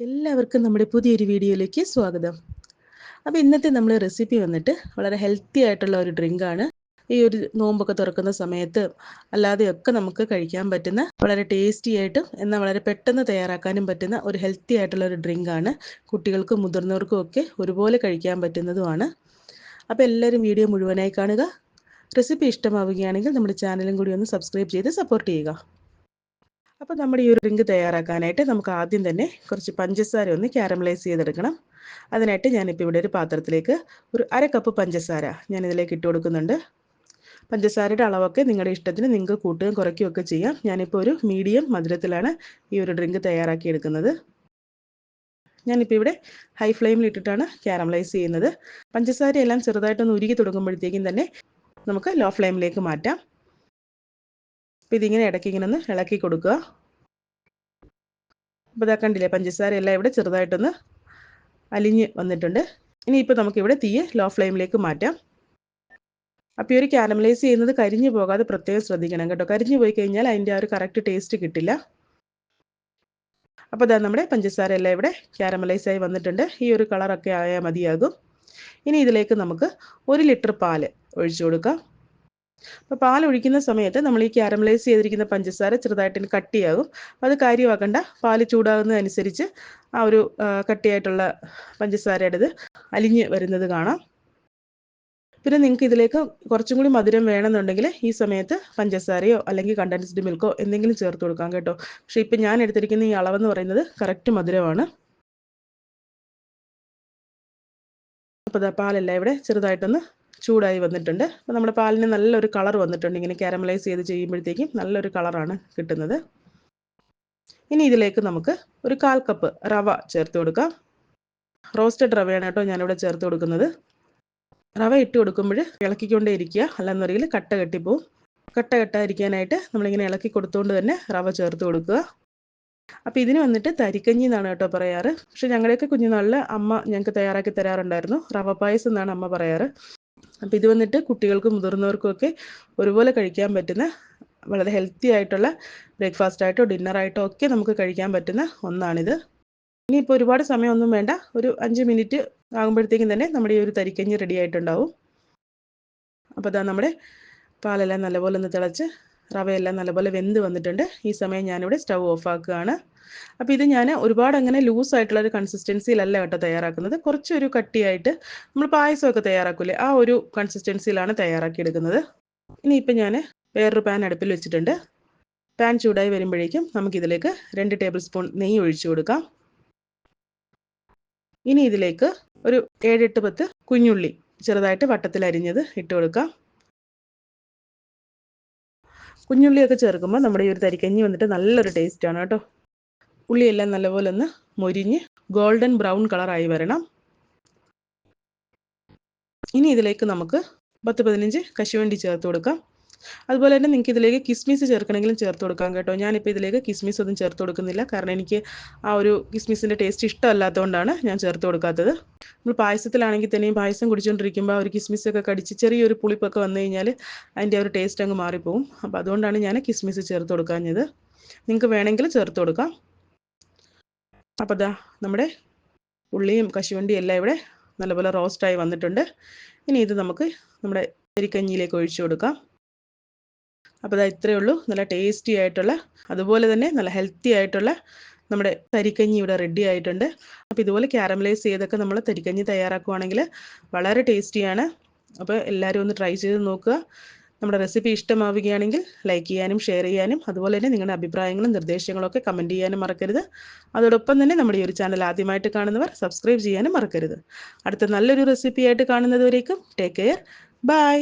എല്ലാവർക്കും നമ്മുടെ പുതിയൊരു വീഡിയോയിലേക്ക് സ്വാഗതം. അപ്പോൾ ഇന്നത്തെ നമ്മൾ റെസിപ്പി വന്നിട്ട് വളരെ ഹെൽത്തി ആയിട്ടുള്ള ഒരു ഡ്രിങ്കാണ് ഈ ഒരു നോമ്പൊക്കെ തുറക്കുന്ന സമയത്ത് അല്ലാതെ ഒക്കെ നമുക്ക് കഴിക്കാൻ പറ്റുന്ന വളരെ ടേസ്റ്റി ആയിട്ടും എന്നാൽ വളരെ പെട്ടെന്ന് തയ്യാറാക്കാനും പറ്റുന്ന ഒരു ഹെൽത്തി ആയിട്ടുള്ള ഒരു ഡ്രിങ്കാണ് കുട്ടികൾക്കും മുതിർന്നവർക്കും ഒക്കെ ഒരുപോലെ കഴിക്കാൻ പറ്റുന്നതുമാണ്. അപ്പോൾ എല്ലാവരും വീഡിയോ മുഴുവനായി കാണുക. റെസിപ്പി ഇഷ്ടമാവുകയാണെങ്കിൽ നമ്മുടെ ചാനലും കൂടി ഒന്ന് സബ്സ്ക്രൈബ് ചെയ്ത് സപ്പോർട്ട് ചെയ്യുക. അപ്പോൾ നമ്മുടെ ഈ ഒരു ഡ്രിങ്ക് തയ്യാറാക്കാനായിട്ട് നമുക്ക് ആദ്യം തന്നെ കുറച്ച് പഞ്ചസാര ഒന്ന് ക്യാരമലൈസ് ചെയ്തെടുക്കണം. അതിനായിട്ട് ഞാനിപ്പോൾ ഇവിടെ ഒരു പാത്രത്തിലേക്ക് ഒരു അര കപ്പ് പഞ്ചസാര ഞാൻ ഇതിലേക്ക് ഇട്ട് കൊടുക്കുന്നുണ്ട്. പഞ്ചസാരയുടെ അളവൊക്കെ നിങ്ങളുടെ ഇഷ്ടത്തിന് നിങ്ങൾക്ക് കൂട്ടുകയും കുറയ്ക്കുകയും ഒക്കെ ചെയ്യാം. ഞാനിപ്പോൾ ഒരു മീഡിയം മധുരത്തിലാണ് ഈ ഒരു ഡ്രിങ്ക് തയ്യാറാക്കി എടുക്കുന്നത്. ഞാനിപ്പോൾ ഇവിടെ ഹൈ ഫ്ലെയിമിൽ ഇട്ടിട്ടാണ് ക്യാരമലൈസ് ചെയ്യുന്നത്. പഞ്ചസാര എല്ലാം ചെറുതായിട്ടൊന്ന് ഉരുകി തുടങ്ങുമ്പോഴത്തേക്കും തന്നെ നമുക്ക് ലോ ഫ്ലെയിമിലേക്ക് മാറ്റാം. അപ്പോൾ ഇതിങ്ങനെ ഇടയ്ക്ക് ഇങ്ങനെ ഒന്ന് ഇളക്കി കൊടുക്കുക. അപ്പോൾ ഇതാ കണ്ടില്ലേ പഞ്ചസാര എല്ലാം ഇവിടെ ചെറുതായിട്ടൊന്ന് അലിഞ്ഞ് വന്നിട്ടുണ്ട്. ഇനിയിപ്പോൾ നമുക്കിവിടെ തീയെ ലോ ഫ്ലെയിമിലേക്ക് മാറ്റാം. അപ്പോൾ ഈ ഒരു കാരമലൈസ് ചെയ്യുന്നത് കരിഞ്ഞു പോകാതെ പ്രത്യേകം ശ്രദ്ധിക്കണം കേട്ടോ. കരിഞ്ഞു പോയി കഴിഞ്ഞാൽ അതിന്റെ ആ ഒരു കറക്റ്റ് ടേസ്റ്റ് കിട്ടില്ല. അപ്പോൾ ഇതാ നമ്മുടെ പഞ്ചസാര എല്ലാം ഇവിടെ കാരമലൈസ് ആയി വന്നിട്ടുണ്ട്. ഈ ഒരു കളറൊക്കെ ആയാൽ മതിയാകും. ഇനി ഇതിലേക്ക് നമുക്ക് ഒരു ലിറ്റർ പാൽ ഒഴിച്ചു കൊടുക്കാം. അപ്പോൾ പാൽ ഒഴിക്കുന്ന സമയത്ത് നമ്മൾ ഈ ക്യാരമലൈസ് ചെയ്തിരിക്കുന്ന പഞ്ചസാര ചെറുതായിട്ട് കട്ടിയാകും അത് കാര്യമാക്കണ്ട. പാൽ ചൂടാകുന്നതനുസരിച്ച് ആ ഒരു കട്ടിയായിട്ടുള്ള പഞ്ചസാരയുടേത് അലിഞ്ഞ് വരുന്നത് കാണാം. പിന്നെ നിങ്ങൾക്ക് ഇതിലേക്ക് കുറച്ചും കൂടി മധുരം വേണമെന്നുണ്ടെങ്കിൽ ഈ സമയത്ത് പഞ്ചസാരയോ അല്ലെങ്കിൽ കണ്ടൻസ്ഡ് മിൽക്കോ എന്തെങ്കിലും ചേർത്ത് കൊടുക്കാം കേട്ടോ. പക്ഷെ ഇപ്പം ഞാൻ എടുത്തിരിക്കുന്ന ഈ അളവെന്ന് പറയുന്നത് കറക്റ്റ് മധുരമാണ്. അപ്പോൾ പാലെല്ലാം ഇവിടെ ചെറുതായിട്ടൊന്ന് ചൂടായി വന്നിട്ടുണ്ട്. അപ്പോൾ നമ്മുടെ പാലിന് നല്ലൊരു കളർ വന്നിട്ടുണ്ട്. ഇങ്ങനെ കാരമലൈസ് ചെയ്ത് ചെയ്യുമ്പോഴത്തേക്കും നല്ലൊരു കളറാണ് കിട്ടുന്നത്. ഇനി ഇതിലേക്ക് നമുക്ക് ഒരു കാൽ കപ്പ് റവ ചേർത്ത് കൊടുക്കാം. റോസ്റ്റഡ് റവയാണ് കേട്ടോ ഞാനിവിടെ ചേർത്ത് കൊടുക്കുന്നത്. റവ ഇട്ട് കൊടുക്കുമ്പോൾ ഇളക്കിക്കൊണ്ടേ ഇരിക്കുക അല്ലെന്നുണ്ടെങ്കിൽ കട്ട കെട്ടിപ്പോവും കട്ട കെട്ടാതിരിക്കാനായിട്ട് നമ്മളിങ്ങനെ ഇളക്കി കൊടുത്തുകൊണ്ട് തന്നെ റവ ചേർത്ത് കൊടുക്കുക. അപ്പം ഇതിന് വന്നിട്ട് തരിക്കഞ്ഞി എന്നാണ് കേട്ടോ പറയാറ്. പക്ഷെ ഞങ്ങളുടെയൊക്കെ കുഞ്ഞുനാളിൽ അമ്മ ഞങ്ങൾക്ക് തയ്യാറാക്കി തരാറുണ്ടായിരുന്നു. റവ പായസം എന്നാണ് അമ്മ പറയാറ്. അപ്പോൾ ഇത് വന്നിട്ട് കുട്ടികൾക്കും മുതിർന്നവർക്കും ഒക്കെ ഒരുപോലെ കഴിക്കാൻ പറ്റുന്ന വളരെ ഹെൽത്തി ആയിട്ടുള്ള ബ്രേക്ക്ഫാസ്റ്റ് ആയിട്ടോ ഡിന്നറായിട്ടോ ഒക്കെ നമുക്ക് കഴിക്കാൻ പറ്റുന്ന ഒന്നാണിത്. ഇനിയിപ്പോൾ ഒരുപാട് സമയമൊന്നും വേണ്ട. ഒരു അഞ്ച് മിനിറ്റ് ആകുമ്പോഴത്തേക്കും തന്നെ നമ്മുടെ ഈ ഒരു തരിക്കഞ്ഞി റെഡി ആയിട്ടുണ്ടാവും. അപ്പോൾ അതാ നമ്മുടെ പാലെല്ലാം നല്ലപോലെ ഒന്ന് തിളച്ച് റവയെല്ലാം നല്ലപോലെ വെന്ത് വന്നിട്ടുണ്ട്. ഈ സമയം ഞാനിവിടെ സ്റ്റൗ ഓഫ് ആക്കുകയാണ്. അപ്പോൾ ഇത് ഞാൻ ഒരുപാട് അങ്ങനെ ലൂസ് ആയിട്ടുള്ള ഒരു കൺസിസ്റ്റൻസിയിലല്ല കേട്ടോ തയ്യാറാക്കുന്നത്. കുറച്ചൊരു കട്ടിയായിട്ട് നമ്മൾ പായസമൊക്കെ തയ്യാറാക്കൂലേ? ആ ഒരു കൺസിസ്റ്റൻസിയിലാണ് ഇനി ഇനിയിപ്പോൾ ഞാൻ വേറൊരു പാൻ അടുപ്പിൽ വെച്ചിട്ടുണ്ട്. പാൻ ചൂടായി വരുമ്പോഴേക്കും നമുക്കിതിലേക്ക് രണ്ട് ടേബിൾ സ്പൂൺ നെയ്യ് ഒഴിച്ചു കൊടുക്കാം. ഇനി ഇതിലേക്ക് ഒരു ഏഴെട്ട് പത്ത് കുഞ്ഞുള്ളി ചെറുതായിട്ട് വട്ടത്തിൽ അരിഞ്ഞത് ഇട്ട് കൊടുക്കാം. കുഞ്ഞുള്ളിയൊക്കെ ചേർക്കുമ്പോൾ നമ്മുടെ ഈ ഒരു തരിക്കഞ്ഞി വന്നിട്ട് നല്ലൊരു ടേസ്റ്റാണ് കേട്ടോ. ഉള്ളിയെല്ലാം നല്ലപോലെ ഒന്ന് മൊരിഞ്ഞ് ഗോൾഡൻ ബ്രൗൺ കളറായി വരണം. ഇനി ഇതിലേക്ക് നമുക്ക് പത്ത് പതിനഞ്ച് കശുവണ്ടി ചേർത്ത് കൊടുക്കാം. അതുപോലെ തന്നെ നിങ്ങൾക്ക് ഇതിലേക്ക് കിസ്മിസ് ചേർക്കണമെങ്കിലും ചേർത്ത് കൊടുക്കാം കേട്ടോ. ഞാനിപ്പോൾ ഇതിലേക്ക് കിസ്മിസ് ഒന്നും ചേർത്ത് കൊടുക്കുന്നില്ല. കാരണം എനിക്ക് ആ ഒരു കിസ്മിസിന്റെ ടേസ്റ്റ് ഇഷ്ടമല്ലാത്തതുകൊണ്ടാണ് ഞാൻ ചേർത്ത് കൊടുക്കാത്തത്. നമ്മൾ പായസത്തിലാണെങ്കിൽ തന്നെയും പായസം കുടിച്ചുകൊണ്ടിരിക്കുമ്പോൾ ഒരു കിസ്മിസൊക്കെ കടിച്ച് ചെറിയൊരു പുളിപ്പൊക്കെ വന്നു കഴിഞ്ഞാൽ അതിന്റെ ഒരു ടേസ്റ്റ് അങ്ങ് മാറിപ്പോവും. അപ്പോൾ അതുകൊണ്ടാണ് ഞാൻ കിസ്മിസ് ചേർത്ത് കൊടുക്കാഞ്ഞത്. നിങ്ങൾക്ക് വേണമെങ്കിൽ ചേർത്ത് കൊടുക്കാം. അപ്പോൾ ദാ നമ്മുടെ ഉള്ളിയും കശുവണ്ടിയും എല്ലാം ഇവിടെ നല്ലപോലെ റോസ്റ്റായി വന്നിട്ടുണ്ട്. ഇനി ഇത് നമുക്ക് നമ്മുടെ അരിക്കഞ്ഞിയിലേക്ക് ഒഴിച്ചു കൊടുക്കാം. അപ്പോൾ ദാ ഇത്രയേ ഉള്ളൂ. നല്ല ടേസ്റ്റി ആയിട്ടുള്ള അതുപോലെ തന്നെ നല്ല ഹെൽത്തി ആയിട്ടുള്ള നമ്മുടെ തരിക്കഞ്ഞി ഇവിടെ റെഡി ആയിട്ടുണ്ട്. അപ്പോൾ ഇതുപോലെ ക്യാരമലൈസ് ചെയ്തൊക്കെ നമ്മൾ തരിക്കഞ്ഞി തയ്യാറാക്കുകയാണെങ്കിൽ വളരെ ടേസ്റ്റിയാണ് അപ്പോൾ എല്ലാവരും ഒന്ന് ട്രൈ ചെയ്ത് നോക്കുക. നമ്മുടെ റെസിപ്പി ഇഷ്ടമാവുകയാണെങ്കിൽ ലൈക്ക് ചെയ്യാനും ഷെയർ ചെയ്യാനും അതുപോലെ തന്നെ നിങ്ങളുടെ അഭിപ്രായങ്ങളും നിർദ്ദേശങ്ങളും ഒക്കെ കമന്റ് ചെയ്യാനും മറക്കരുത്. അതോടൊപ്പം തന്നെ നമ്മുടെ ഈ ഒരു ചാനൽ ആദ്യമായിട്ട് കാണുന്നവർ സബ്സ്ക്രൈബ് ചെയ്യാനും മറക്കരുത്. അടുത്ത നല്ലൊരു റെസിപ്പി ആയിട്ട് കാണുന്നതുവരേക്കും ടേക്ക് കെയർ ബൈ